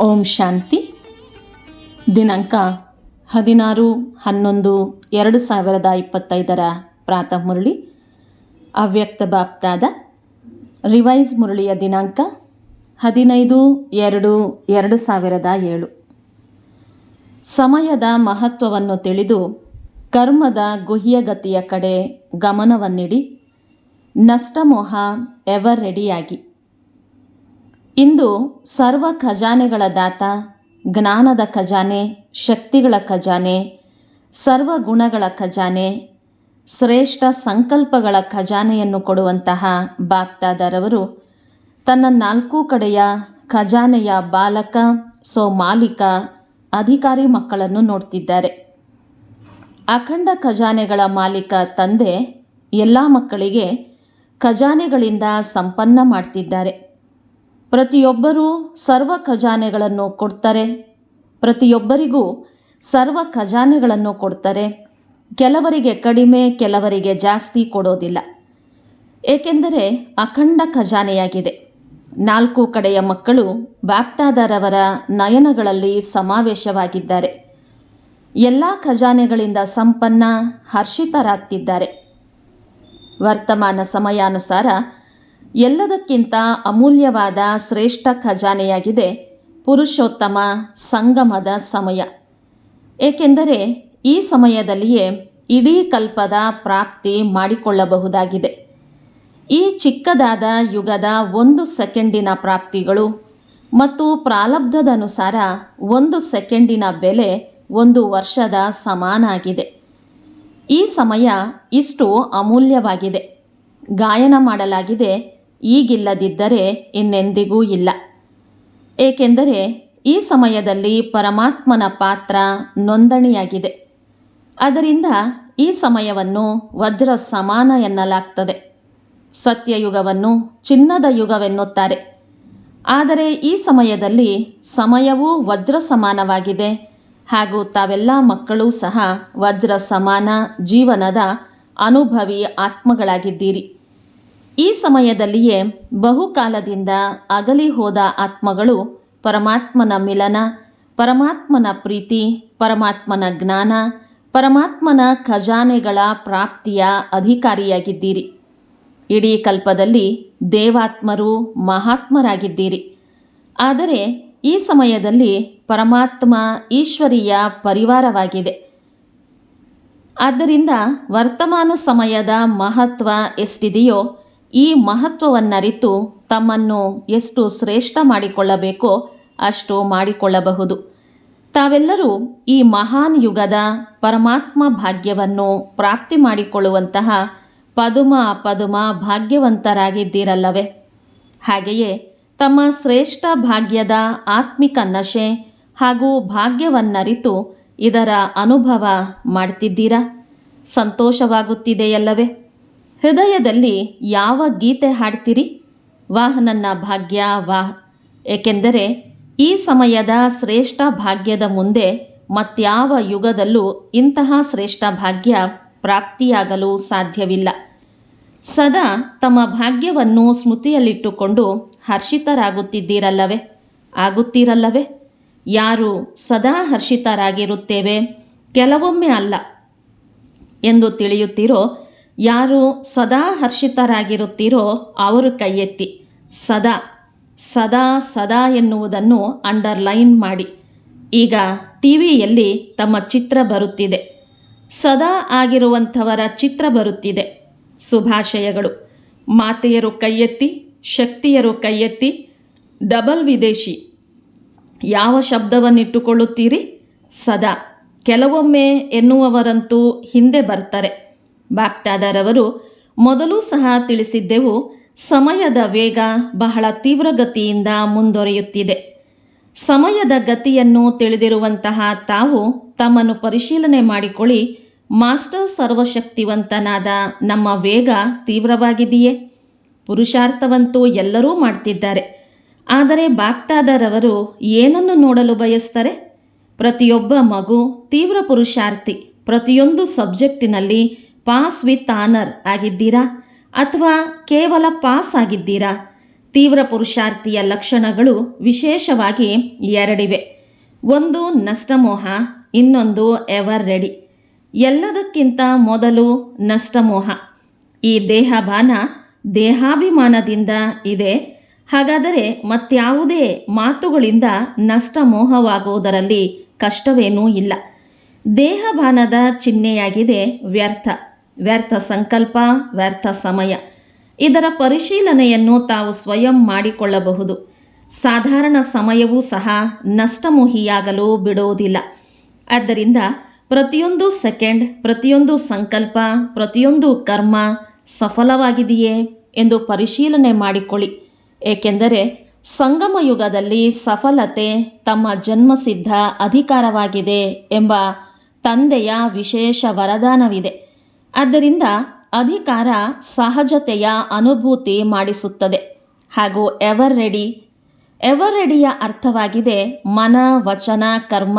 ಓಂ ಶಾಂತಿ. ದಿನಾಂಕ ಹದಿನಾರು ಹನ್ನೊಂದು ಎರಡು ಸಾವಿರದ ಇಪ್ಪತ್ತೈದರ ಪ್ರಾತಃ ಮುರಳಿ. ಅವ್ಯಕ್ತ ಬಾಪ್ತಾದ ರಿವೈಸ್ ಮುರಳಿಯ ದಿನಾಂಕ ಹದಿನೈದು ಎರಡು ಎರಡು ಸಾವಿರದ ಏಳು. ಸಮಯದ ಮಹತ್ವವನ್ನು ತಿಳಿದು ಕರ್ಮದ ಗುಹ್ಯಗತಿಯ ಕಡೆ ಗಮನವನ್ನಿಡಿ. ನಷ್ಟಮೋಹ ಎವರ್ ರೆಡಿಯಾಗಿ ಇಂದು ಸರ್ವ ಖಜಾನೆಗಳ ದಾತ, ಜ್ಞಾನದ ಖಜಾನೆ, ಶಕ್ತಿಗಳ ಖಜಾನೆ, ಸರ್ವ ಗುಣಗಳ ಖಜಾನೆ, ಶ್ರೇಷ್ಠ ಸಂಕಲ್ಪಗಳ ಖಜಾನೆಯನ್ನು ಕೊಡುವಂತಹ ಬಾಪ್ತಾದರವರು, ತನ್ನ ನಾಲ್ಕು ಕಡೆಯ ಖಜಾನೆಯ ಬಾಲಕ ಸೋ ಮಾಲೀಕ ಅಧಿಕಾರಿ ಮಕ್ಕಳನ್ನು ನೋಡ್ತಿದ್ದಾರೆ. ಅಖಂಡ ಖಜಾನೆಗಳ ಮಾಲೀಕ ತಂದೆ ಎಲ್ಲ ಮಕ್ಕಳಿಗೆ ಖಜಾನೆಗಳಿಂದ ಸಂಪನ್ನ ಮಾಡ್ತಿದ್ದಾರೆ. ಪ್ರತಿಯೊಬ್ಬರೂ ಸರ್ವ ಖಜಾನೆಗಳನ್ನು ಕೊಡ್ತಾರೆ. ಪ್ರತಿಯೊಬ್ಬರಿಗೂ ಸರ್ವ ಖಜಾನೆಗಳನ್ನು ಕೊಡ್ತಾರೆ. ಕೆಲವರಿಗೆ ಕಡಿಮೆ, ಕೆಲವರಿಗೆ ಜಾಸ್ತಿ ಕೊಡೋದಿಲ್ಲ. ಏಕೆಂದರೆ ಅಖಂಡ ಖಜಾನೆಯಾಗಿದೆ. ನಾಲ್ಕು ಕಡೆಯ ಮಕ್ಕಳು ಬಾಪ್ತಾದರವರ ನಯನಗಳಲ್ಲಿ ಸಮಾವೇಶವಾಗಿದ್ದಾರೆ. ಎಲ್ಲ ಖಜಾನೆಗಳಿಂದ ಸಂಪನ್ನ ಹರ್ಷಿತರಾಗ್ತಿದ್ದಾರೆ. ವರ್ತಮಾನ ಸಮಯಾನುಸಾರ ಎಲ್ಲದಕ್ಕಿಂತ ಅಮೂಲ್ಯವಾದ ಶ್ರೇಷ್ಠ ಖಜಾನೆಯಾಗಿದೆ ಪುರುಷೋತ್ತಮ ಸಂಗಮದ ಸಮಯ. ಏಕೆಂದರೆ ಈ ಸಮಯದಲ್ಲಿಯೇ ಇಡೀ ಕಲ್ಪದ ಪ್ರಾಪ್ತಿ ಮಾಡಿಕೊಳ್ಳಬಹುದಾಗಿದೆ. ಈ ಚಿಕ್ಕದಾದ ಯುಗದ ಒಂದು ಸೆಕೆಂಡಿನ ಪ್ರಾಪ್ತಿಗಳು ಮತ್ತು ಪ್ರಾಲಬ್ಧದನುಸಾರ ಒಂದು ಸೆಕೆಂಡಿನ ಬೆಲೆ ಒಂದು ವರ್ಷದ ಸಮಾನಾಗಿದೆ. ಈ ಸಮಯ ಇಷ್ಟು ಅಮೂಲ್ಯವಾಗಿದೆ. ಗಾಯನ ಮಾಡಲಾಗಿದೆ ಈಗಿಲ್ಲದಿದ್ದರೆ ಇನ್ನೆಂದಿಗೂ ಇಲ್ಲ. ಏಕೆಂದರೆ ಈ ಸಮಯದಲ್ಲಿ ಪರಮಾತ್ಮನ ಪಾತ್ರ ನೋಂದಣಿಯಾಗಿದೆ. ಅದರಿಂದ ಈ ಸಮಯವನ್ನು ವಜ್ರ ಸಮಾನ ಎನ್ನಲಾಗ್ತದೆ. ಸತ್ಯಯುಗವನ್ನು ಚಿನ್ನದ ಯುಗವೆನ್ನುತ್ತಾರೆ. ಆದರೆ ಈ ಸಮಯದಲ್ಲಿ ಸಮಯವೂ ವಜ್ರ ಸಮಾನವಾಗಿದೆ. ಹಾಗೂ ತಾವೆಲ್ಲ ಮಕ್ಕಳೂ ಸಹ ವಜ್ರ ಸಮಾನ ಜೀವನದ ಅನುಭವಿ ಆತ್ಮಗಳಾಗಿದ್ದೀರಿ. ಈ ಸಮಯದಲ್ಲಿಯೇ ಬಹುಕಾಲದಿಂದ ಅಗಲಿ ಹೋದ ಆತ್ಮಗಳು ಪರಮಾತ್ಮನ ಮಿಲನ, ಪರಮಾತ್ಮನ ಪ್ರೀತಿ, ಪರಮಾತ್ಮನ ಜ್ಞಾನ, ಪರಮಾತ್ಮನ ಖಜಾನೆಗಳ ಪ್ರಾಪ್ತಿಯ ಅಧಿಕಾರಿಯಾಗಿದ್ದೀರಿ. ಇಡೀ ಕಲ್ಪದಲ್ಲಿ ದೇವಾತ್ಮರು ಮಹಾತ್ಮರಾಗಿದ್ದೀರಿ. ಆದರೆ ಈ ಸಮಯದಲ್ಲಿ ಪರಮಾತ್ಮ ಈಶ್ವರಿಯ ಪರಿವಾರವಾಗಿದೆ. ಆದ್ದರಿಂದ ವರ್ತಮಾನ ಸಮಯದ ಮಹತ್ವ ಎಷ್ಟಿದೆಯೋ ಈ ಮಹತ್ವವನ್ನರಿತು ತಮ್ಮನ್ನು ಎಷ್ಟು ಶ್ರೇಷ್ಠ ಮಾಡಿಕೊಳ್ಳಬೇಕೋ ಅಷ್ಟು ಮಾಡಿಕೊಳ್ಳಬಹುದು. ತಾವೆಲ್ಲರೂ ಈ ಮಹಾನ್ ಯುಗದ ಪರಮಾತ್ಮ ಭಾಗ್ಯವನ್ನು ಪ್ರಾಪ್ತಿ ಮಾಡಿಕೊಳ್ಳುವಂತಹ ಪದುಮ ಪದುಮ ಭಾಗ್ಯವಂತರಾಗಿದ್ದೀರಲ್ಲವೇ? ಹಾಗೆಯೇ ತಮ್ಮ ಶ್ರೇಷ್ಠ ಭಾಗ್ಯದ ಆತ್ಮಿಕ ನಶೆ ಹಾಗೂ ಭಾಗ್ಯವನ್ನರಿತು ಇದರ ಅನುಭವ ಮಾಡ್ತಿದ್ದೀರಾ? ಸಂತೋಷವಾಗುತ್ತಿದೆಯಲ್ಲವೇ? ಹೃದಯದಲ್ಲಿ ಯಾವ ಗೀತೆ ಹಾಡ್ತೀರಿ? ವಾಹ್, ನನ್ನ ಭಾಗ್ಯ, ವಾಹ್. ಏಕೆಂದರೆ ಈ ಸಮಯದ ಶ್ರೇಷ್ಠ ಭಾಗ್ಯದ ಮುಂದೆ ಮತ್ಯಾವ ಯುಗದಲ್ಲೂ ಇಂತಹ ಶ್ರೇಷ್ಠ ಭಾಗ್ಯ ಪ್ರಾಪ್ತಿಯಾಗಲು ಸಾಧ್ಯವಿಲ್ಲ. ಸದಾ ತಮ್ಮ ಭಾಗ್ಯವನ್ನು ಸ್ಮೃತಿಯಲ್ಲಿಟ್ಟುಕೊಂಡು ಹರ್ಷಿತರಾಗುತ್ತಿದ್ದೀರಲ್ಲವೇ? ಆಗುತ್ತೀರಲ್ಲವೇ? ಯಾರು ಸದಾ ಹರ್ಷಿತರಾಗಿರುತ್ತೇವೆ? ಕೆಲವೊಮ್ಮೆ ಅಲ್ಲ. ಎಂದು ತಿಳಿಯುತ್ತೀರೋ ಯಾರು ಸದಾ ಹರ್ಷಿತರಾಗಿರುತ್ತೀರೋ ಅವರು ಕೈ ಸದಾ ಸದಾ ಸದಾ ಎನ್ನುವುದನ್ನು ಅಂಡರ್ಲೈನ್ ಮಾಡಿ. ಈಗ ಟಿವಿಯಲ್ಲಿ ತಮ್ಮ ಚಿತ್ರ ಬರುತ್ತಿದೆ. ಸದಾ ಆಗಿರುವಂಥವರ ಚಿತ್ರ ಬರುತ್ತಿದೆ. ಶುಭಾಶಯಗಳು ಮಾತೆಯರು ಕೈಯೆತ್ತಿ, ಶಕ್ತಿಯರು ಕೈಯೆತ್ತಿ, ಡಬಲ್ ವಿದೇಶಿ. ಯಾವ ಶಬ್ದವನ್ನಿಟ್ಟುಕೊಳ್ಳುತ್ತೀರಿ? ಸದಾ. ಕೆಲವೊಮ್ಮೆ ಎನ್ನುವವರಂತೂ ಹಿಂದೆ ಬರ್ತಾರೆ. ಬಾಪ್ತಾದರವರು ಮೊದಲು ಸಹ ತಿಳಿಸಿದ್ದೆವು, ಸಮಯದ ವೇಗ ಬಹಳ ತೀವ್ರಗತಿಯಿಂದ ಮುಂದುವರಿಯುತ್ತಿದೆ ಸಮಯದ ಗತಿಯನ್ನು ತಿಳಿದಿರುವಂತಹ ತಾವು ತಮ್ಮನ್ನು ಪರಿಶೀಲನೆ ಮಾಡಿಕೊಳ್ಳಿ, ಮಾಸ್ಟರ್ ಸರ್ವಶಕ್ತಿವಂತನಾದ ನಮ್ಮ ವೇಗ ತೀವ್ರವಾಗಿದೆಯೇ? ಪುರುಷಾರ್ಥವಂತೂ ಎಲ್ಲರೂ ಮಾಡ್ತಿದ್ದಾರೆ. ಆದರೆ ಬಾಗ್ತಾದರವರು ಏನನ್ನು ನೋಡಲು ಬಯಸ್ತಾರೆ? ಪ್ರತಿಯೊಬ್ಬ ಮಗು ತೀವ್ರ ಪುರುಷಾರ್ಥಿ, ಪ್ರತಿಯೊಂದು ಸಬ್ಜೆಕ್ಟಿನಲ್ಲಿ ಪಾಸ್ ವಿತ್ ಆನರ್ ಆಗಿದ್ದೀರಾ ಅಥವಾ ಕೇವಲ ಪಾಸ್ ಆಗಿದ್ದೀರಾ? ತೀವ್ರ ಪುರುಷಾರ್ಥಿಯ ಲಕ್ಷಣಗಳು ವಿಶೇಷವಾಗಿ ಎರಡಿವೆ. ಒಂದು ನಷ್ಟಮೋಹ, ಇನ್ನೊಂದು ಎವರ್ ರೆಡಿ ಎಲ್ಲದಕ್ಕಿಂತ ಮೊದಲು ನಷ್ಟಮೋಹ. ಈ ದೇಹಭಾನ ದೇಹಾಭಿಮಾನದಿಂದ ಇದೆ. ಹಾಗಾದರೆ ಮತ್ಯಾವುದೇ ಮಾತುಗಳಿಂದ ನಷ್ಟಮೋಹವಾಗುವುದರಲ್ಲಿ ಕಷ್ಟವೇನೂ ಇಲ್ಲ. ದೇಹಭಾನದ ಚಿಹ್ನೆಯಾಗಿದೆ ವ್ಯರ್ಥ. ವ್ಯರ್ಥ ಸಂಕಲ್ಪ, ವ್ಯರ್ಥ ಸಮಯ. ಇದರ ಪರಿಶೀಲನೆಯನ್ನು ತಾವು ಸ್ವಯಂ ಮಾಡಿಕೊಳ್ಳಬಹುದು. ಸಾಧಾರಣ ಸಮಯವೂ ಸಹ ನಷ್ಟಮೋಹಿಯಾಗಲು ಬಿಡುವುದಿಲ್ಲ ಆದ್ದರಿಂದ ಪ್ರತಿಯೊಂದು ಸೆಕೆಂಡ್, ಪ್ರತಿಯೊಂದು ಸಂಕಲ್ಪ, ಪ್ರತಿಯೊಂದು ಕರ್ಮ ಸಫಲವಾಗಿದೆಯೇ ಎಂದು ಪರಿಶೀಲನೆ ಮಾಡಿಕೊಳ್ಳಿ. ಏಕೆಂದರೆ ಸಂಗಮ ಯುಗದಲ್ಲಿ ಸಫಲತೆ ತಮ್ಮ ಜನ್ಮಸಿದ್ಧ ಅಧಿಕಾರವಾಗಿದೆ ಎಂಬ ತಂದೆಯ ವಿಶೇಷ ವರದಾನವಿದೆ. ಆದ್ದರಿಂದ ಅಧಿಕಾರ ಸಹಜತೆಯ ಅನುಭೂತಿ ಮಾಡಿಸುತ್ತದೆ. ಹಾಗೂ ಎವರ್ ರೆಡಿ ಎವರ್ ರೆಡಿಯ ಅರ್ಥವಾಗಿದೆ ಮನ, ವಚನ, ಕರ್ಮ,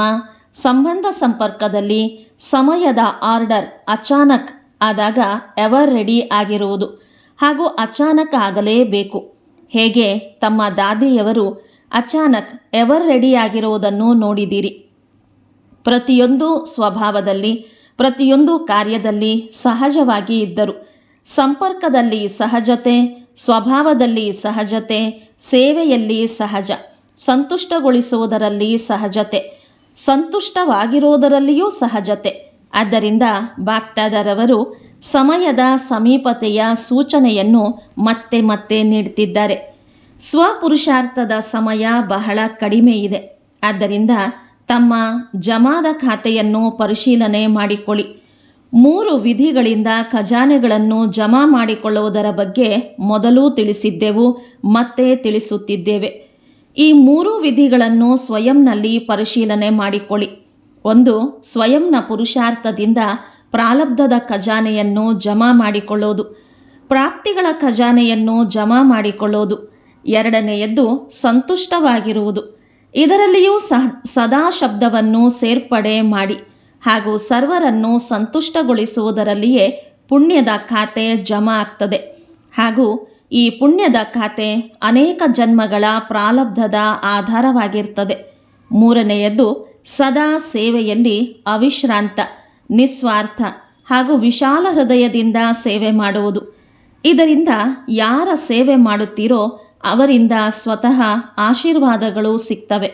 ಸಂಬಂಧ ಸಂಪರ್ಕದಲ್ಲಿ ಸಮಯದ ಆರ್ಡರ್ ಅಚಾನಕ್ ಆದಾಗ ಎವರ್ ರೆಡಿ ಆಗಿರುವುದು ಹಾಗೂ ಅಚಾನಕ್ ಆಗಲೇಬೇಕು. ಹೇಗೆ? ತಮ್ಮ ದಾದಿಯವರು ಅಚಾನಕ್ ಎವರ್ ರೆಡಿ ಆಗಿರುವುದನ್ನು ನೋಡಿದಿರಿ ಪ್ರತಿಯೊಂದು ಸ್ವಭಾವದಲ್ಲಿ ಪ್ರತಿಯೊಂದು ಕಾರ್ಯದಲ್ಲಿ ಸಹಜವಾಗಿ ಇದ್ದರು. ಸಂಪರ್ಕದಲ್ಲಿ ಸಹಜತೆ, ಸ್ವಭಾವದಲ್ಲಿ ಸಹಜತೆ, ಸೇವೆಯಲ್ಲಿ ಸಹಜ, ಸಂತುಷ್ಟಗೊಳಿಸುವುದರಲ್ಲಿ ಸಹಜತೆ, ಸಂತುಷ್ಟವಾಗಿರುವುದರಲ್ಲಿಯೂ ಸಹಜತೆ. ಆದ್ದರಿಂದ ಬಾಗ್ದಾದರವರು ಸಮಯದ ಸಮೀಪತೆಯ ಸೂಚನೆಯನ್ನು ಮತ್ತೆ ಮತ್ತೆ ನೀಡುತ್ತಿದ್ದಾರೆ. ಸ್ವಪುರುಷಾರ್ಥದ ಸಮಯ ಬಹಳ ಕಡಿಮೆ ಇದೆ. ಆದ್ದರಿಂದ ತಮ್ಮ ಜಮಾದ ಖಾತೆಯನ್ನು ಪರಿಶೀಲನೆ ಮಾಡಿಕೊಳ್ಳಿ. ಮೂರು ವಿಧಿಗಳಿಂದ ಖಜಾನೆಗಳನ್ನು ಜಮಾ ಮಾಡಿಕೊಳ್ಳುವುದರ ಬಗ್ಗೆ ಮೊದಲು ತಿಳಿಸಿದ್ದೆವು, ಮತ್ತೆ ತಿಳಿಸುತ್ತಿದ್ದೇವೆ. ಈ ಮೂರು ವಿಧಿಗಳನ್ನು ಸ್ವಯಂನಲ್ಲಿ ಪರಿಶೀಲನೆ ಮಾಡಿಕೊಳ್ಳಿ. ಒಂದು, ಸ್ವಯಂನ ಪುರುಷಾರ್ಥದಿಂದ ಪ್ರಾಲಬ್ಧದ ಖಜಾನೆಯನ್ನು ಜಮಾ ಮಾಡಿಕೊಳ್ಳೋದು ಪ್ರಾಪ್ತಿಗಳ ಖಜಾನೆಯನ್ನು ಜಮಾ ಮಾಡಿಕೊಳ್ಳೋದು ಎರಡನೆಯದ್ದು, ಸಂತುಷ್ಟವಾಗಿರುವುದು. ಇದರಲ್ಲಿಯೂ ಸಹ ಸದಾ ಶಬ್ದವನ್ನು ಸೇರ್ಪಡೆ ಮಾಡಿ ಹಾಗೂ ಸರ್ವರನ್ನು ಸಂತುಷ್ಟಗೊಳಿಸುವುದರಲ್ಲಿಯೇ ಪುಣ್ಯದ ಖಾತೆ ಜಮಾ ಆಗ್ತದೆ. ಹಾಗೂ ಈ ಪುಣ್ಯದ ಖಾತೆ ಅನೇಕ ಜನ್ಮಗಳ ಪ್ರಾಲಬ್ಧದ ಆಧಾರವಾಗಿರ್ತದೆ. ಮೂರನೆಯದ್ದು ಸದಾ ಸೇವೆಯಲ್ಲಿ ಅವಿಶ್ರಾಂತ, ನಿಸ್ವಾರ್ಥ ಹಾಗೂ ವಿಶಾಲ ಹೃದಯದಿಂದ ಸೇವೆ ಮಾಡುವುದು. ಇದರಿಂದ ಯಾರ ಸೇವೆ ಮಾಡುತ್ತೀರೋ ಅವರಿಂದ ಸ್ವತಃ ಆಶೀರ್ವಾದಗಳು ಸಿಗ್ತವೆ.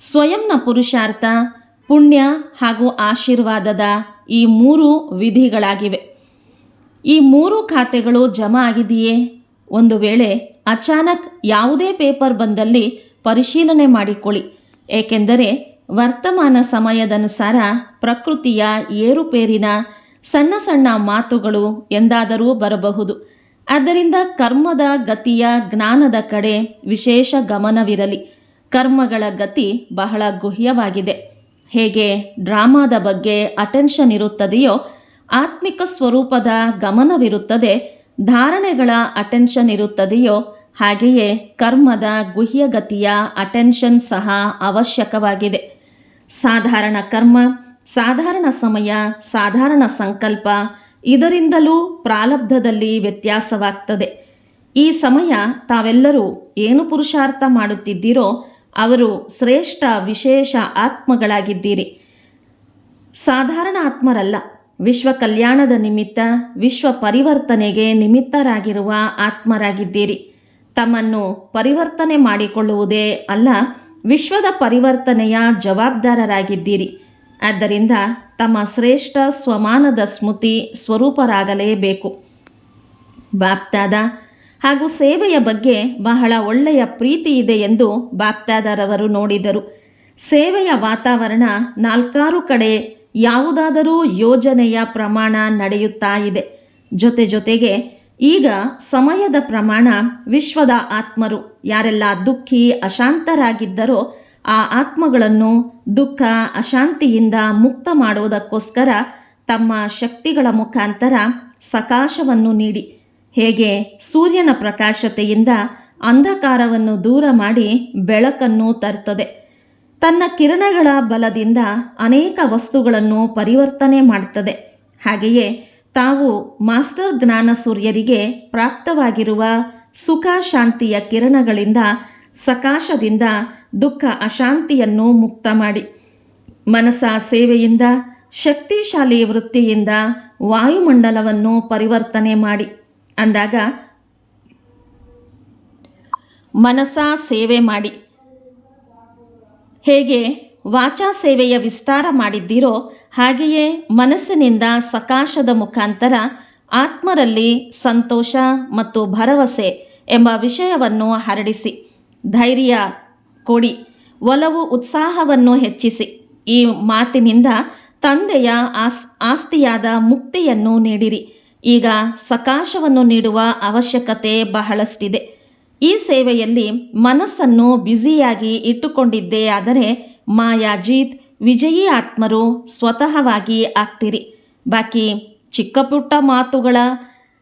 ಸ್ವಯಂನ ಪುರುಷಾರ್ಥ, ಪುಣ್ಯ ಹಾಗೂ ಆಶೀರ್ವಾದದ ಈ ಮೂರು ವಿಧಿಗಳಾಗಿವೆ. ಈ ಮೂರು ಖಾತೆಗಳು ಜಮಾ ಆಗಿದೆಯೇ? ಒಂದು ವೇಳೆ ಅಚಾನಕ್ ಯಾವುದೇ ಪೇಪರ್ ಬಂದಲ್ಲಿ ಪರಿಶೀಲನೆ ಮಾಡಿಕೊಳ್ಳಿ. ಏಕೆಂದರೆ ವರ್ತಮಾನ ಸಮಯದನುಸಾರ ಪ್ರಕೃತಿಯ ಏರುಪೇರಿನ ಸಣ್ಣ ಸಣ್ಣ ಮಾತುಗಳು ಎಂದಾದರೂ ಬರಬಹುದು. ಆದ್ದರಿಂದ ಕರ್ಮದ ಗತಿಯ ಜ್ಞಾನದ ಕಡೆ ವಿಶೇಷ ಗಮನವಿರಲಿ. ಕರ್ಮಗಳ ಗತಿ ಬಹಳ ಗುಹ್ಯವಾಗಿದೆ. ಹೇಗೆ ಡ್ರಾಮಾದ ಬಗ್ಗೆ ಅಟೆನ್ಷನ್ ಇರುತ್ತದೆಯೋ, ಆತ್ಮಿಕ ಸ್ವರೂಪದ ಗಮನವಿರುತ್ತದೆ, ಧಾರಣೆಗಳ ಅಟೆನ್ಷನ್ ಇರುತ್ತದೆಯೋ, ಹಾಗೆಯೇ ಕರ್ಮದ ಗುಹ್ಯಗತಿಯ ಅಟೆನ್ಷನ್ ಸಹ ಅವಶ್ಯಕವಾಗಿದೆ. ಸಾಧಾರಣ ಕರ್ಮ, ಸಾಧಾರಣ ಸಮಯ, ಸಾಧಾರಣ ಸಂಕಲ್ಪ ಇದರಿಂದಲೂ ಪ್ರಾಲಬ್ಧದಲ್ಲಿ ವ್ಯತ್ಯಾಸವಾಗ್ತದೆ. ಈ ಸಮಯ ತಾವೆಲ್ಲರೂ ಏನು ಪುರುಷಾರ್ಥ ಮಾಡುತ್ತಿದ್ದೀರೋ ಅವರು ಶ್ರೇಷ್ಠ ವಿಶೇಷ ಆತ್ಮಗಳಾಗಿದ್ದೀರಿ. ಸಾಧಾರಣ ಆತ್ಮರಲ್ಲ, ವಿಶ್ವ ಕಲ್ಯಾಣದ ನಿಮಿತ್ತ ವಿಶ್ವ ಪರಿವರ್ತನೆಗೆ ನಿಮಿತ್ತರಾಗಿರುವ ಆತ್ಮರಾಗಿದ್ದೀರಿ. ತಮ್ಮನ್ನು ಪರಿವರ್ತನೆ ಮಾಡಿಕೊಳ್ಳುವುದೇ ಅಲ್ಲ, ವಿಶ್ವದ ಪರಿವರ್ತನೆಯ ಜವಾಬ್ದಾರರಾಗಿದ್ದೀರಿ. ಆದ್ದರಿಂದ ತಮ್ಮ ಶ್ರೇಷ್ಠ ಸ್ವಮಾನದ ಸ್ಮೃತಿ ಸ್ವರೂಪರಾಗಲೇಬೇಕು. ಬಾಪ್ತಾದ, ಹಾಗೂ ಸೇವೆಯ ಬಗ್ಗೆ ಬಹಳ ಒಳ್ಳೆಯ ಪ್ರೀತಿ ಇದೆ ಎಂದು ಬಾಪ್ತಾದರವರು ನೋಡಿದರು. ಸೇವೆಯ ವಾತಾವರಣ ನಾಲ್ಕಾರು ಕಡೆ ಯಾವುದಾದರೂ ಯೋಜನೆಯ ಪ್ರಮಾಣ ನಡೆಯುತ್ತಾ ಇದೆ. ಜೊತೆ ಜೊತೆಗೆ ಈಗ ಸಮಯದ ಪ್ರಮಾಣ ವಿಶ್ವದ ಆತ್ಮರು ಯಾರೆಲ್ಲ ದುಃಖಿ, ಅಶಾಂತರಾಗಿದ್ದರೋ ಆ ಆತ್ಮಗಳನ್ನು ದುಃಖ, ಅಶಾಂತಿಯಿಂದ ಮುಕ್ತ ಮಾಡುವುದಕ್ಕೋಸ್ಕರ ತಮ್ಮ ಶಕ್ತಿಗಳ ಮುಖಾಂತರ ಸಕಾಶವನ್ನು ನೀಡಿ. ಹೇಗೆ? ಸೂರ್ಯನ ಪ್ರಕಾಶತೆಯಿಂದ ಅಂಧಕಾರವನ್ನು ದೂರ ಮಾಡಿ ಬೆಳಕನ್ನು ತರ್ತದೆ. ತನ್ನ ಕಿರಣಗಳ ಬಲದಿಂದ ಅನೇಕ ವಸ್ತುಗಳನ್ನು ಪರಿವರ್ತನೆ ಮಾಡ್ತದೆ. ಹಾಗೆಯೇ ತಾವು ಮಾಸ್ಟರ್ ಜ್ಞಾನ ಸೂರ್ಯರಿಗೆ ಪ್ರಾಪ್ತವಾಗಿರುವ ಸುಖ ಶಾಂತಿಯ ಕಿರಣಗಳಿಂದ ಸಕಾಶದಿಂದ ದುಃಖ ಅಶಾಂತಿಯನ್ನು ಮುಕ್ತ ಮಾಡಿ. ಮನಸ ಸೇವೆಯಿಂದ, ಶಕ್ತಿಶಾಲಿ ವೃತ್ತಿಯಿಂದ ವಾಯುಮಂಡಲವನ್ನು ಪರಿವರ್ತನೆ ಮಾಡಿ. ಅಂದಾಗ ಮನಸ ಸೇವೆ ಮಾಡಿ. ಹೇಗೆ ವಾಚಾ ಸೇವೆಯ ವಿಸ್ತಾರ ಮಾಡಿದ್ದೀರೋ ಹಾಗೆಯೇ ಮನಸ್ಸಿನಿಂದ ಸಕಾಶದ ಮುಖಾಂತರ ಆತ್ಮರಲ್ಲಿ ಸಂತೋಷ ಮತ್ತು ಭರವಸೆ ಎಂಬ ವಿಷಯವನ್ನು ಹರಡಿಸಿ. ಧೈರ್ಯ ಕೊಡಿ. ಒಲವು ಉತ್ಸಾಹವನ್ನು ಹೆಚ್ಚಿಸಿ. ಈ ಮಾತಿನಿಂದ ತಂದೆಯ ಆಸ್, ಆಸ್ತಿಯಾದ ಮುಕ್ತಿಯನ್ನು ನೀಡಿರಿ. ಈಗ ಸಕಾಶವನ್ನು ನೀಡುವ ಅವಶ್ಯಕತೆ ಬಹಳಷ್ಟಿದೆ. ಈ ಸೇವೆಯಲ್ಲಿ ಮನಸ್ಸನ್ನು ಬ್ಯುಸಿಯಾಗಿ ಇಟ್ಟುಕೊಂಡಿದ್ದೇ ಆದರೆ ಮಾಯಾಜೀತ್, ವಿಜಯಿ ಆತ್ಮರು ಸ್ವತಃವಾಗಿ ಆಗ್ತಿರಿ. ಬಾಕಿ ಚಿಕ್ಕ ಪುಟ್ಟ ಮಾತುಗಳ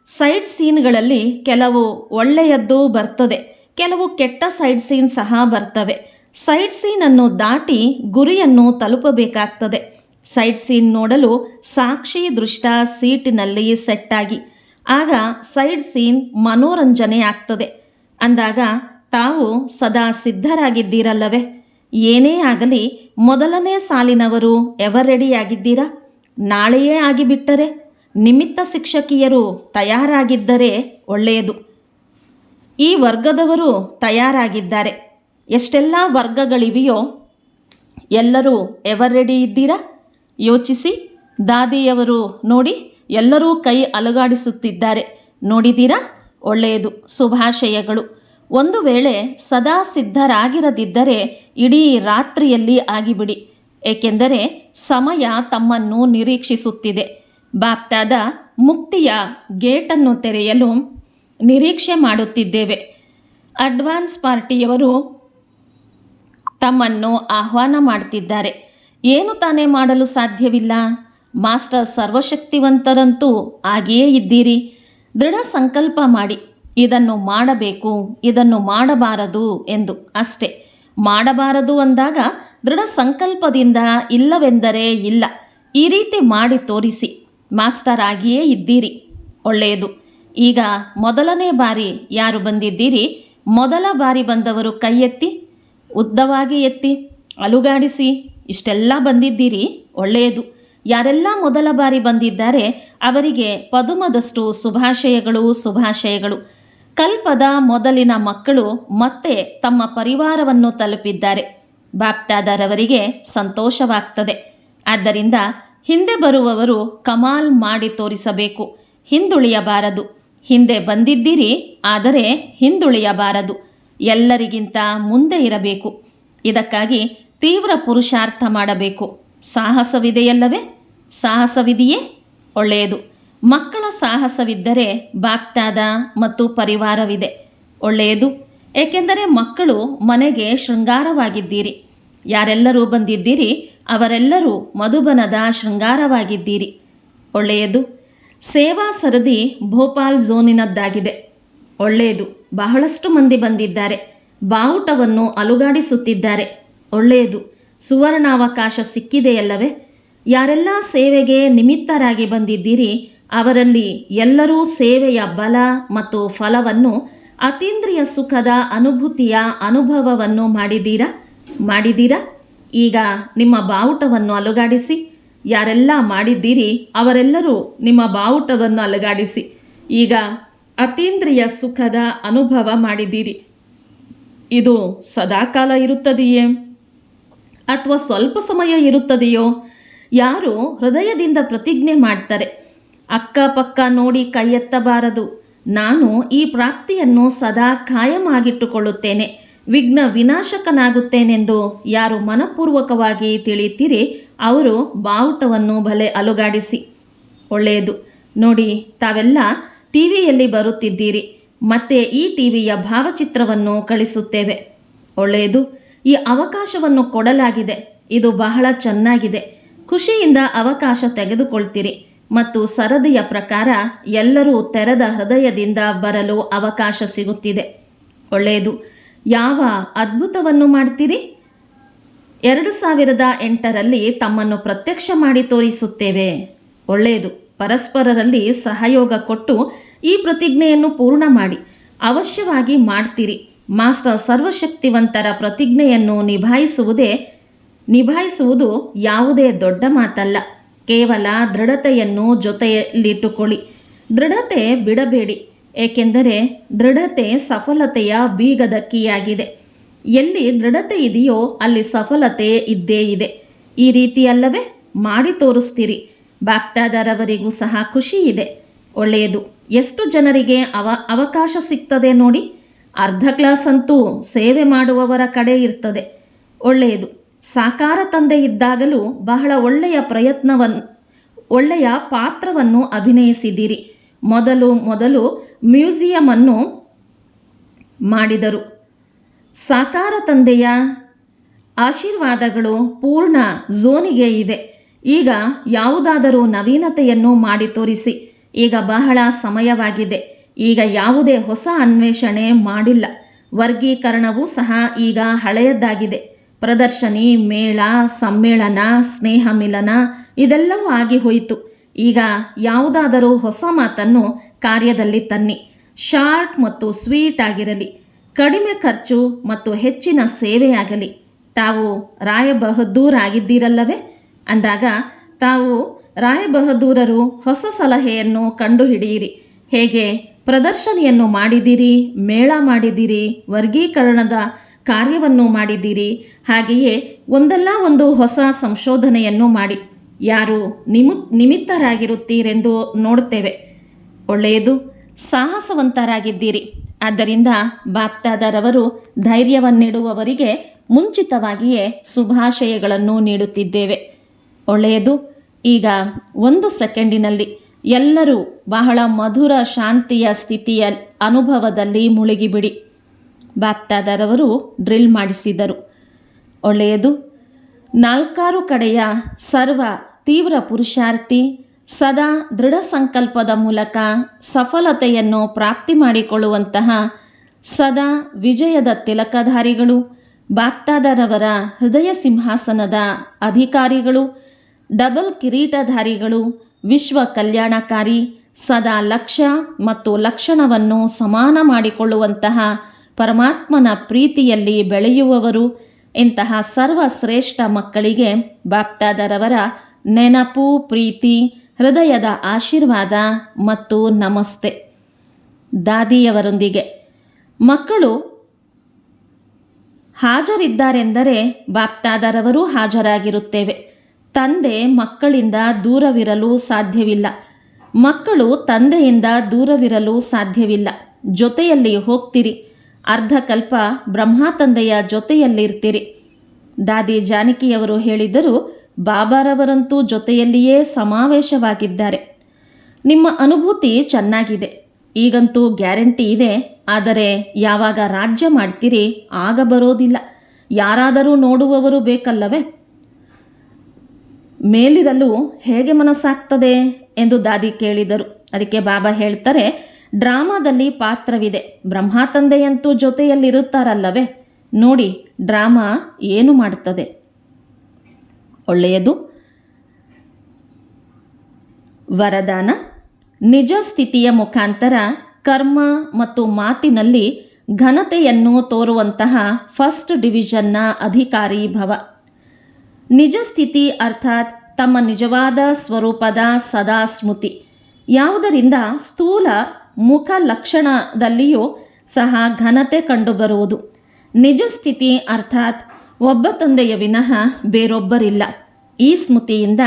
ಸೈಡ್ ಸೀನ್ಗಳಲ್ಲಿ ಕೆಲವು ಒಳ್ಳೆಯದ್ದು ಬರ್ತದೆ. ಕೆಲವು ಕೆಟ್ಟ ಸೈಡ್ ಸೀನ್ ಸಹ ಬರ್ತವೆ. ಸೈಡ್ ಸೀನ್ ಅನ್ನು ದಾಟಿ ಗುರಿಯನ್ನು ತಲುಪಬೇಕಾಗ್ತದೆ. ಸೈಡ್ ಸೀನ್ ನೋಡಲು ಸಾಕ್ಷಿ ದೃಷ್ಟ ಸೀಟಿನಲ್ಲಿ ಸೆಟ್ ಆಗಿ ಆಗ ಸೈಡ್ ಸೀನ್ ಮನೋರಂಜನೆ ಆಗ್ತದೆ. ಅಂದಾಗ ತಾವು ಸದಾ ಸಿದ್ಧರಾಗಿದ್ದೀರಲ್ಲವೇ. ಏನೇ ಆಗಲಿ ಮೊದಲನೇ ಸಾಲಿನವರು ಎವರ್ ರೆಡಿಯಾಗಿದ್ದೀರಾ ನಾಳೆಯೇ ಆಗಿಬಿಟ್ಟರೆ ನಿಮಿತ್ತ ಶಿಕ್ಷಕಿಯರು ತಯಾರಾಗಿದ್ದರೆ ಒಳ್ಳೆಯದು. ಈ ವರ್ಗದವರು ತಯಾರಾಗಿದ್ದಾರೆ. ಎಷ್ಟೆಲ್ಲ ವರ್ಗಗಳಿವೆಯೋ ಎಲ್ಲರೂ ಎವರ್ ರೆಡಿ ಇದ್ದೀರಾ? ಯೋಚಿಸಿ. ದಾದಿಯವರು ನೋಡಿ, ಎಲ್ಲರೂ ಕೈ ಅಲುಗಾಡಿಸುತ್ತಿದ್ದಾರೆ. ನೋಡಿದ್ದೀರಾ? ಒಳ್ಳೆಯದು, ಶುಭಾಶಯಗಳು. ಒಂದು ವೇಳೆ ಸದಾ ಸಿದ್ಧರಾಗಿರದಿದ್ದರೆ ಇಡೀ ರಾತ್ರಿಯಲ್ಲಿ ಆಗಿಬಿಡಿ. ಏಕೆಂದರೆ ಸಮಯ ತಮ್ಮನ್ನು ನಿರೀಕ್ಷಿಸುತ್ತಿದೆ. ಬಾಪ್ತಾದ ಮುಕ್ತಿಯ ಗೇಟನ್ನು ತೆರೆಯಲು ನಿರೀಕ್ಷೆ ಮಾಡುತ್ತಿದ್ದೇವೆ. ಅಡ್ವಾನ್ಸ್ ಪಾರ್ಟಿಯವರು ತಮ್ಮನ್ನು ಆಹ್ವಾನ ಮಾಡ್ತಿದ್ದಾರೆ. ಏನು ತಾನೇ ಮಾಡಲು ಸಾಧ್ಯವಿಲ್ಲ? ಮಾಸ್ಟರ್ ಸರ್ವಶಕ್ತಿವಂತರಂತೂ ಆಗಿಯೇ ಇದ್ದೀರಿ. ದೃಢ ಸಂಕಲ್ಪ ಮಾಡಿ. ಇದನ್ನು ಮಾಡಬೇಕು, ಇದನ್ನು ಮಾಡಬಾರದು ಎಂದು ಅಷ್ಟೇ. ಮಾಡಬಾರದು ಅಂದಾಗ ದೃಢ ಸಂಕಲ್ಪದಿಂದ ಇಲ್ಲವೆಂದರೆ ಇಲ್ಲ. ಈ ರೀತಿ ಮಾಡಿ ತೋರಿಸಿ. ಮಾಸ್ಟರ್ ಆಗಿಯೇ ಇದ್ದೀರಿ. ಒಳ್ಳೆಯದು. ಈಗ ಮೊದಲನೇ ಬಾರಿ ಯಾರು ಬಂದಿದ್ದೀರಿ? ಮೊದಲ ಬಾರಿ ಬಂದವರು ಕೈ ಎತ್ತಿ ಉದ್ದವಾಗಿ ಎತ್ತಿ, ಅಲುಗಾಡಿಸಿ, ಇಷ್ಟೆಲ್ಲ ಬಂದಿದ್ದೀರಿ? ಒಳ್ಳೆಯದು. ಯಾರೆಲ್ಲ ಮೊದಲ ಬಾರಿ ಬಂದಿದ್ದಾರೆ, ಅವರಿಗೆ ಪದುಮದಷ್ಟು ಶುಭಾಶಯಗಳು ಶುಭಾಶಯಗಳು. ಕಲ್ಪದ ಮೊದಲಿನ ಮಕ್ಕಳು ಮತ್ತೆ ತಮ್ಮ ಪರಿವಾರವನ್ನು ತಲುಪಿದ್ದಾರೆ. ಬಾಪ್ತಾದರವರಿಗೆ ಸಂತೋಷವಾಗ್ತದೆ. ಆದ್ದರಿಂದ ಹಿಂದೆ ಬರುವವರು ಕಮಾಲ್ ಮಾಡಿ ತೋರಿಸಬೇಕು. ಹಿಂದುಳಿಯಬಾರದು. ಹಿಂದೆ ಬಂದಿದ್ದೀರಿ, ಆದರೆ ಹಿಂದುಳಿಯಬಾರದು. ಎಲ್ಲರಿಗಿಂತ ಮುಂದೆ ಇರಬೇಕು. ಇದಕ್ಕಾಗಿ ತೀವ್ರ ಪುರುಷಾರ್ಥ ಮಾಡಬೇಕು. ಸಾಹಸವಿದೆಯಲ್ಲವೇ? ಸಾಹಸವಿದೆಯೇ? ಒಳ್ಳೆಯದು. ಮಕ್ಕಳ ಸಾಹಸವಿದ್ದರೆ ಬಾಕ್ತಾದ ಮತ್ತು ಪರಿವಾರವಿದೆ. ಒಳ್ಳೆಯದು. ಏಕೆಂದರೆ ಮಕ್ಕಳು ಮನೆಗೆ ಶೃಂಗಾರವಾಗಿದ್ದೀರಿ. ಯಾರೆಲ್ಲರೂ ಬಂದಿದ್ದೀರಿ, ಅವರೆಲ್ಲರೂ ಮಧುಬನದ ಶೃಂಗಾರವಾಗಿದ್ದೀರಿ. ಒಳ್ಳೆಯದು. ಸೇವಾ ಸರದಿ ಭೋಪಾಲ್ ಝೋನಿನದ್ದಾಗಿದೆ. ಒಳ್ಳೆಯದು. ಬಹಳಷ್ಟು ಮಂದಿ ಬಂದಿದ್ದಾರೆ. ಬಾವುಟವನ್ನು ಅಲುಗಾಡಿಸುತ್ತಿದ್ದಾರೆ. ಒಳ್ಳೆಯದು. ಸುವರ್ಣಾವಕಾಶ ಸಿಕ್ಕಿದೆಯಲ್ಲವೇ? ಯಾರೆಲ್ಲ ಸೇವೆಗೆ ನಿಮಿತ್ತರಾಗಿ ಬಂದಿದ್ದೀರಿ, ಅವರಲ್ಲಿ ಎಲ್ಲರೂ ಸೇವೆಯ ಬಲ ಮತ್ತು ಫಲವನ್ನು, ಅತೀಂದ್ರಿಯ ಸುಖದ ಅನುಭೂತಿಯ ಅನುಭವವನ್ನು ಮಾಡಿದ್ದೀರಾ? ಮಾಡಿದ್ದೀರಾ? ಈಗ ನಿಮ್ಮ ಬಾವುಟವನ್ನು ಅಲುಗಾಡಿಸಿ ಯಾರೆಲ್ಲ ಮಾಡಿದ್ದೀರಿ, ಅವರೆಲ್ಲರೂ ನಿಮ್ಮ ಬಾವುಟವನ್ನು ಅಲುಗಾಡಿಸಿ. ಈಗ ಅತೀಂದ್ರಿಯ ಸುಖದ ಅನುಭವ ಮಾಡಿದ್ದೀರಿ. ಇದು ಸದಾಕಾಲ ಇರುತ್ತದೆಯೇ? ಅಥವಾ ಸ್ವಲ್ಪ ಸಮಯ ಇರುತ್ತದೆಯೋ? ಯಾರು ಹೃದಯದಿಂದ ಪ್ರತಿಜ್ಞೆ ಮಾಡ್ತಾರೆ. ಅಕ್ಕಪಕ್ಕ ನೋಡಿ ಕೈ ಎತ್ತಬಾರದು ನಾನು ಈ ಪ್ರಾಪ್ತಿಯನ್ನು ಸದಾ ಕಾಯಮಾಗಿಟ್ಟುಕೊಳ್ಳುತ್ತೇನೆ ವಿಘ್ನ ವಿನಾಶಕನಾಗುತ್ತೇನೆಂದು ಯಾರು ಮನಪೂರ್ವಕವಾಗಿ ತಿಳಿತೀರಿ? ಅವರು ಬಾವುಟವನ್ನು ಭಲೆ ಅಲುಗಾಡಿಸಿ, ಒಳ್ಳೆಯದು. ನೋಡಿ, ತಾವೆಲ್ಲ ಟಿವಿಯಲ್ಲಿ ಬರುತ್ತಿದ್ದೀರಿ. ಮತ್ತೆ ಈ ಟಿವಿಯ ಭಾವಚಿತ್ರವನ್ನು ಕಳಿಸುತ್ತೇವೆ. ಒಳ್ಳೆಯದು. ಈ ಅವಕಾಶವನ್ನು ಕೊಡಲಾಗಿದೆ. ಇದು ಬಹಳ ಚೆನ್ನಾಗಿದೆ. ಖುಷಿಯಿಂದ ಅವಕಾಶ ತೆಗೆದುಕೊಳ್ತೀರಿ. ಮತ್ತು ಸರದಿಯ ಪ್ರಕಾರ ಎಲ್ಲರೂ ತೆರೆದ ಹೃದಯದಿಂದ ಬರಲು ಅವಕಾಶ ಸಿಗುತ್ತಿದೆ. ಒಳ್ಳೆಯದು. ಯಾವ ಅದ್ಭುತವನ್ನು ಮಾಡ್ತೀರಿ? ಎರಡು ಸಾವಿರದ ಎಂಟರಲ್ಲಿ ತಮ್ಮನ್ನು ಪ್ರತ್ಯಕ್ಷ ಮಾಡಿ ತೋರಿಸುತ್ತೇವೆ. ಒಳ್ಳೆಯದು. ಪರಸ್ಪರರಲ್ಲಿ ಸಹಯೋಗ ಕೊಟ್ಟು ಈ ಪ್ರತಿಜ್ಞೆಯನ್ನು ಪೂರ್ಣ ಮಾಡಿ. ಅವಶ್ಯವಾಗಿ ಮಾಡ್ತೀರಿ. ಮಾಸ್ಟರ್ ಸರ್ವಶಕ್ತಿವಂತರ ಪ್ರತಿಜ್ಞೆಯನ್ನು ನಿಭಾಯಿಸುವುದೇ, ನಿಭಾಯಿಸುವುದು ಯಾವುದೇ ದೊಡ್ಡ ಮಾತಲ್ಲ. ಕೇವಲ ದೃಢತೆಯನ್ನು ಜೊತೆಯಲ್ಲಿಟ್ಟುಕೊಳ್ಳಿ. ದೃಢತೆ ಬಿಡಬೇಡಿ. ಏಕೆಂದರೆ ದೃಢತೆ ಸಫಲತೆಯ ಬೀಗದ ಕೀಯಾಗಿದೆ. ಎಲ್ಲಿ ದೃಢತೆ ಇದೆಯೋ ಅಲ್ಲಿ ಸಫಲತೆ ಇದ್ದೇ ಇದೆ. ಈ ರೀತಿಯಲ್ಲವೇ ಮಾಡಿ ತೋರಿಸ್ತೀರಿ. ಬಾಪ್ತಾದರವರಿಗೂ ಸಹ ಖುಷಿ ಇದೆ. ಒಳ್ಳೆಯದು. ಎಷ್ಟು ಜನರಿಗೆ ಅವ ಅವಕಾಶ ಸಿಗ್ತದೆ ನೋಡಿ. ಅರ್ಧ ಕ್ಲಾಸ್ ಅಂತೂ ಸೇವೆ ಮಾಡುವವರ ಕಡೆ ಇರ್ತದೆ. ಒಳ್ಳೆಯದು. ಸಾಕಾರ ತಂದೆ ಇದ್ದಾಗಲೂ ಬಹಳ ಒಳ್ಳೆಯ ಪ್ರಯತ್ನವನ್ನು ಒಳ್ಳೆಯ ಪಾತ್ರವನ್ನು ಅಭಿನಯಿಸಿದ್ದೀರಿ. ಮೊದಲು ಮೊದಲು ಮ್ಯೂಸಿಯಂ ಅನ್ನು ಮಾಡಿದರು. ಸಾಕಾರ ತಂದೆಯ ಆಶೀರ್ವಾದಗಳು ಪೂರ್ಣ ಝೋನಿಗೆ ಇದೆ. ಈಗ ಯಾವುದಾದರೂ ನವೀನತೆಯನ್ನು ಮಾಡಿ ತೋರಿಸಿ. ಈಗ ಬಹಳ ಸಮಯವಾಗಿದೆ. ಈಗ ಯಾವುದೇ ಹೊಸ ಅನ್ವೇಷಣೆ ಮಾಡಿಲ್ಲ. ವರ್ಗೀಕರಣವೂ ಸಹ ಈಗ ಹಳೆಯದ್ದಾಗಿದೆ ಪ್ರದರ್ಶನಿ, ಮೇಳ, ಸಮ್ಮೇಳನ, ಸ್ನೇಹ ಮಿಲನ ಇದೆಲ್ಲವೂ ಆಗಿ ಹೋಯಿತು. ಈಗ ಯಾವುದಾದರೂ ಹೊಸ ಮಾತನ್ನು ಕಾರ್ಯದಲ್ಲಿ ತನ್ನಿ. ಶಾರ್ಟ್ ಮತ್ತು ಸ್ವೀಟ್ ಆಗಿರಲಿ. ಕಡಿಮೆ ಖರ್ಚು ಮತ್ತು ಹೆಚ್ಚಿನ ಸೇವೆಯಾಗಲಿ. ತಾವು ರಾಯ ಬಹದ್ದೂರ್ ಆಗಿದ್ದೀರಲ್ಲವೇ ಅಂದಾಗ, ತಾವು ರಾಯಬಹದ್ದೂರರು ಹೊಸ ಸಲಹೆಯನ್ನು ಕಂಡುಹಿಡಿಯಿರಿ. ಹೇಗೆ? ಪ್ರದರ್ಶನಿಯನ್ನು ಮಾಡಿದ್ದೀರಿ, ಮೇಳ ಮಾಡಿದ್ದೀರಿ, ವರ್ಗೀಕರಣದ ಕಾರ್ಯವನ್ನು ಮಾಡಿದ್ದೀರಿ. ಹಾಗೆಯೇ ಒಂದಲ್ಲ ಒಂದು ಹೊಸ ಸಂಶೋಧನೆಯನ್ನು ಮಾಡಿ. ಯಾರು ನಿಮು, ನಿಮಿತ್ತರಾಗಿರುತ್ತೀರೆಂದು ನೋಡುತ್ತೇವೆ. ಒಳ್ಳೆಯದು, ಸಾಹಸವಂತರಾಗಿದ್ದೀರಿ. ಆದ್ದರಿಂದ ಬಾಪ್ತಾದರವರು ಧೈರ್ಯವನ್ನಿಡುವವರಿಗೆ ಮುಂಚಿತವಾಗಿಯೇ ಶುಭಾಶಯಗಳನ್ನು ನೀಡುತ್ತಿದ್ದೇವೆ. ಒಳ್ಳೆಯದು. ಈಗ ಒಂದು ಸೆಕೆಂಡಿನಲ್ಲಿ ಎಲ್ಲರೂ ಬಹಳ ಮಧುರ ಶಾಂತಿಯ ಸ್ಥಿತಿಯ ಅನುಭವದಲ್ಲಿ ಮುಳುಗಿಬಿಡಿ. ಬಾಪ್ತಾದರವರು ಡ್ರಿಲ್ ಮಾಡಿಸಿದರು. ಒಳ್ಳೆಯದು. ನಾಲ್ಕಾರು ಕಡೆಯ ಸರ್ವ ತೀವ್ರ ಪುರುಷಾರ್ಥಿ ಸದಾ ದೃಢ ಸಂಕಲ್ಪದ ಮೂಲಕ ಸಫಲತೆಯನ್ನು ಪ್ರಾಪ್ತಿ ಮಾಡಿಕೊಳ್ಳುವಂತಹ ಸದಾ ವಿಜಯದ ತಿಲಕಧಾರಿಗಳು ಬಾಕ್ತಾದರವರ ಹೃದಯ ಸಿಂಹಾಸನದ ಅಧಿಕಾರಿಗಳು, ಡಬಲ್ ಕಿರೀಟಧಾರಿಗಳು, ವಿಶ್ವ ಕಲ್ಯಾಣಕಾರಿ ಸದಾ ಲಕ್ಷ್ಯ ಮತ್ತು ಲಕ್ಷಣವನ್ನು ಸಮಾನ ಮಾಡಿಕೊಳ್ಳುವಂತಹ ಪರಮಾತ್ಮನ ಪ್ರೀತಿಯಲ್ಲಿ ಬೆಳೆಯುವವರು, ಇಂತಹ ಸರ್ವಶ್ರೇಷ್ಠ ಮಕ್ಕಳಿಗೆ ಬಾಕ್ತಾದರವರ ನೆನಪು, ಪ್ರೀತಿ ಹೃದಯದ ಆಶೀರ್ವಾದ ಮತ್ತು ನಮಸ್ತೆ. ದಾದಿಯವರೊಂದಿಗೆ. ಮಕ್ಕಳು ಹಾಜರಿದ್ದಾರೆಂದರೆ ಬಾಪ್ತಾದರವರೂ ಹಾಜರಾಗಿರುತ್ತೇವೆ. ತಂದೆ ಮಕ್ಕಳಿಂದ ದೂರವಿರಲು ಸಾಧ್ಯವಿಲ್ಲ. ಮಕ್ಕಳು ತಂದೆಯಿಂದ ದೂರವಿರಲು ಸಾಧ್ಯವಿಲ್ಲ. ಜೊತೆಯಲ್ಲಿ ಹೋಗ್ತಿರಿ. ಅರ್ಧಕಲ್ಪ ಬ್ರಹ್ಮ ತಂದೆಯ ಜೊತೆಯಲ್ಲಿರ್ತೀರಿ. ದಾದಿ ಜಾನಕಿಯವರು ಹೇಳಿದರು ಬಾಬಾರವರಂತೂ ಜೊತೆಯಲ್ಲಿಯೇ ಸಮಾವೇಶವಾಗಿದ್ದಾರೆ. ನಿಮ್ಮ ಅನುಭೂತಿ ಚೆನ್ನಾಗಿದೆ. ಈಗಂತೂ ಗ್ಯಾರಂಟಿ ಇದೆ. ಆದರೆ ಯಾವಾಗ ರಾಜ್ಯ ಮಾಡ್ತೀರಿ ಆಗ ಬರೋದಿಲ್ಲ. ಯಾರಾದರೂ ನೋಡುವವರು ಬೇಕಲ್ಲವೇ? ಮೇಲಿರಲು ಹೇಗೆ ಮನಸ್ಸಾಗ್ತದೆ ಎಂದು ದಾದಿ ಕೇಳಿದರು. ಅದಕ್ಕೆ ಬಾಬಾ ಹೇಳ್ತಾರೆ, ಡ್ರಾಮಾದಲ್ಲಿ ಪಾತ್ರವಿದೆ. ಬ್ರಹ್ಮ ತಂದೆಯಂತೂ ಜೊತೆಯಲ್ಲಿರುತ್ತಾರಲ್ಲವೇ? ನೋಡಿ, ಡ್ರಾಮಾ ಏನು ಮಾಡುತ್ತದೆ? ಒಳ್ಳೆಯದು. ವರದಾನ. ನಿಜ ಸ್ಥಿತಿಯ ಮುಖಾಂತರ ಕರ್ಮ ಮತ್ತು ಮಾತಿನಲ್ಲಿ ಘನತೆಯನ್ನು ತೋರುವಂತಹ ಫಸ್ಟ್ ಡಿವಿಷನ್ನ ಅಧಿಕಾರಿ ಭವ. ನಿಜ ಸ್ಥಿತಿ ಅರ್ಥಾತ್ ತಮ್ಮ ನಿಜವಾದ ಸ್ವರೂಪದ ಸದಾ ಸ್ಮೃತಿ. ಯಾವುದರಿಂದ ಸ್ಥೂಲ ಮುಖ ಲಕ್ಷಣದಲ್ಲಿಯೂ ಸಹ ಘನತೆ ಕಂಡುಬರುವುದು. ನಿಜ ಸ್ಥಿತಿ ಅರ್ಥಾತ್ ಒಬ್ಬ ತಂದೆಯ ವಿನಃ ಬೇರೊಬ್ಬರಿಲ್ಲ. ಈ ಸ್ಮೃತಿಯಿಂದ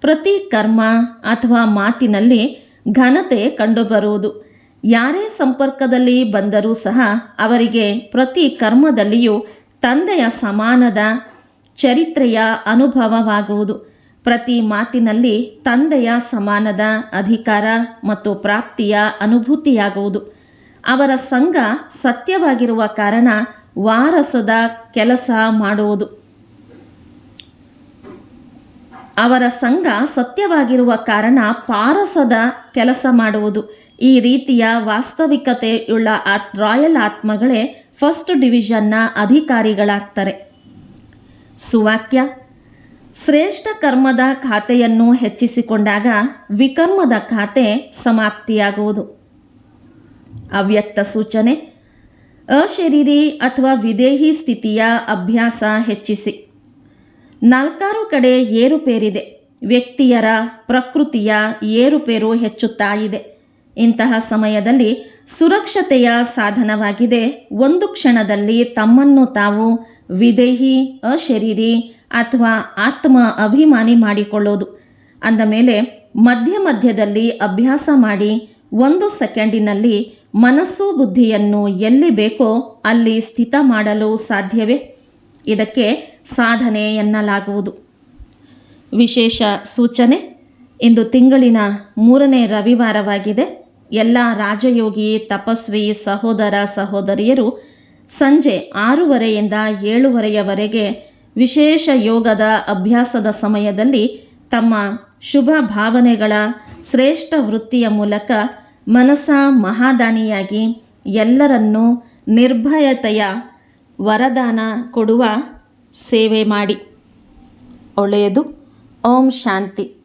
ಪ್ರತಿ ಕರ್ಮ ಅಥವಾ ಮಾತಿನಲ್ಲಿ ಘನತೆ ಕಂಡುಬರುವುದು. ಯಾರೇ ಸಂಪರ್ಕದಲ್ಲಿ ಬಂದರೂ ಸಹ ಅವರಿಗೆ ಪ್ರತಿ ಕರ್ಮದಲ್ಲಿಯೂ ತಂದೆಯ ಸಮಾನದ ಚರಿತ್ರೆಯ ಅನುಭವವಾಗುವುದು. ಪ್ರತಿ ಮಾತಿನಲ್ಲಿ ತಂದೆಯ ಸಮಾನದ ಅಧಿಕಾರ ಮತ್ತು ಪ್ರಾಪ್ತಿಯ ಅನುಭೂತಿಯಾಗುವುದು. ಅವರ ಸಂಘ ಸತ್ಯವಾಗಿರುವ ಕಾರಣ ವಾರಸದ ಕೆಲಸ ಮಾಡುವುದು. ಅವರ ಸಂಘ ಸತ್ಯವಾಗಿರುವ ಕಾರಣ ಪಾರಸದ ಕೆಲಸ ಮಾಡುವುದು. ಈ ರೀತಿಯ ವಾಸ್ತವಿಕತೆಯುಳ್ಳ ಆತ್- ರಾಯಲ್ ಆತ್ಮಗಳೇ ಫಸ್ಟ್ ಡಿವಿಷನ್ನ ಅಧಿಕಾರಿಗಳಾಗ್ತಾರೆ. ಸುವಾಕ್ಯ. ಶ್ರೇಷ್ಠ ಕರ್ಮದ ಖಾತೆಯನ್ನು ಹೆಚ್ಚಿಸಿಕೊಂಡಾಗ ವಿಕರ್ಮದ ಖಾತೆ ಸಮಾಪ್ತಿಯಾಗುವುದು. ಅವ್ಯಕ್ತ ಸೂಚನೆ. ಅಶರೀರಿ ಅಥವಾ ವಿದೇಹಿ ಸ್ಥಿತಿಯ ಅಭ್ಯಾಸ ಹೆಚ್ಚಿಸಿ. ನಾಲ್ಕಾರು ಕಡೆ ಏರುಪೇರಿದೆ ವ್ಯಕ್ತಿಯರ ಪ್ರಕೃತಿಯ ಏರುಪೇರು ಹೆಚ್ಚುತ್ತಾ ಇದೆ. ಇಂತಹ ಸಮಯದಲ್ಲಿ ಸುರಕ್ಷತೆಯ ಸಾಧನವಾಗಿದೆ. ಒಂದು ಕ್ಷಣದಲ್ಲಿ ತಮ್ಮನ್ನು ತಾವು ವಿದೇಹಿ, ಅಶರೀರಿ ಅಥವಾ ಆತ್ಮ ಅಭಿಮಾನಿ ಮಾಡಿಕೊಳ್ಳೋದು. ಅಂದ ಮೇಲೆ ಮಧ್ಯ ಮಧ್ಯದಲ್ಲಿ ಅಭ್ಯಾಸ ಮಾಡಿ ಒಂದು ಸೆಕೆಂಡಿನಲ್ಲಿ ಮನಸ್ಸು ಬುದ್ಧಿಯನ್ನು ಎಲ್ಲಿ ಬೇಕೋ ಅಲ್ಲಿ ಸ್ಥಿತ ಮಾಡಲು ಸಾಧ್ಯವೇ? ಇದಕ್ಕೆ ಸಾಧನೆ ಎನ್ನಲಾಗುವುದು. ವಿಶೇಷ ಸೂಚನೆ. ಇಂದು ತಿಂಗಳಿನ ಮೂರನೇ ರವಿವಾರವಾಗಿದೆ. ಎಲ್ಲ ರಾಜಯೋಗಿ, ತಪಸ್ವಿ, ಸಹೋದರ, ಸಹೋದರಿಯರು ಸಂಜೆ ಆರೂವರೆಯಿಂದ ಏಳುವರೆಯವರೆಗೆ ವಿಶೇಷ ಯೋಗದ ಅಭ್ಯಾಸದ ಸಮಯದಲ್ಲಿ ತಮ್ಮ ಶುಭ ಭಾವನೆಗಳ ಶ್ರೇಷ್ಠ ವೃತ್ತಿಯ ಮೂಲಕ ಮನಸ ಮಹಾದಾನಿಯಾಗಿ ಎಲ್ಲರನ್ನೂ ನಿರ್ಭಯತೆಯ ವರದಾನ ಕೊಡುವ ಸೇವೆ ಮಾಡಿ. ಒಳ್ಳೆಯದು. ಓಂ ಶಾಂತಿ.